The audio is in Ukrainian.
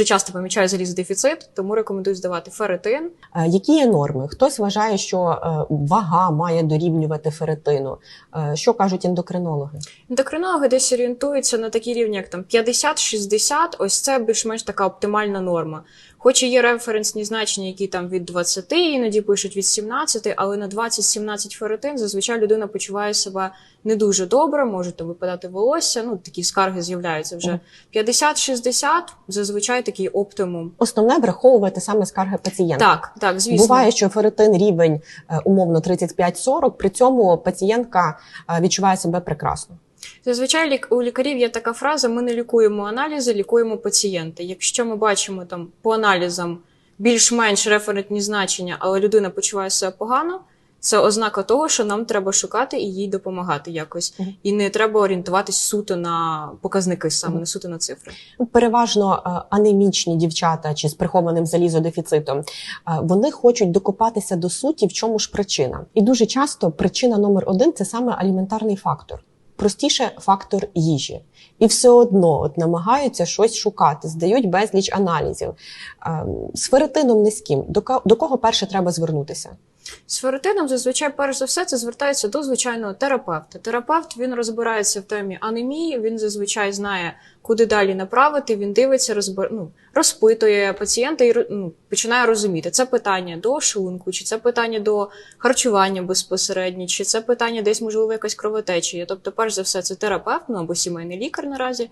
Дуже часто помічаю залізодефіцит, тому рекомендую здавати ферритин. Е, Які є норми? Хтось вважає, що е, вага має дорівнювати ферритину. Е, Що кажуть ендокринологи? Ендокринологи десь орієнтуються на такі рівні, як там 50-60, ось це більш-менш така оптимальна норма. Хоч і є референсні значення, які там від 20, іноді пишуть від 17, але на 20-17 ферритин зазвичай людина почуває себе не дуже добре, може там випадати волосся, ну такі скарги з'являються вже. 50-60 зазвичай такий оптимум. Основне враховувати саме скарги пацієнта. Так, так, звісно. Буває, що ферритин рівень е, умовно 35-40, при цьому пацієнтка е, відчуває себе прекрасно. Зазвичай у лікарів є така фраза: ми не лікуємо аналізи, лікуємо пацієнта. Якщо ми бачимо там по аналізам більш-менш референтні значення, але людина почуває себе погано, це ознака того, що нам треба шукати і їй допомагати якось. Мгм. І не треба орієнтуватись суто на показники, саме Мгм. не суто на цифри. Переважно е, анемічні дівчата чи з прихованим залізодефіцитом, е, вони хочуть докопатися до суті, в чому ж причина. І дуже часто причина номер один це саме аліментарний фактор. Простіше фактор їжі, і все одно от намагаються щось шукати, здають безліч аналізів. Ем, З ферритином низьким до кого перше треба звернутися? З ферритином зазвичай, перш за все, це звертається до звичайного терапевта. Терапевт він розбирається в темі анемії, він зазвичай знає, куди далі направити. Він дивиться, розбир... ну, розпитує пацієнта і ну, починає розуміти, це питання до шлунку, чи це питання до харчування безпосередньо, чи це питання десь можливо якась кровотеча. є. Тобто, перш за все, це терапевт, ну або сімейний лікар наразі.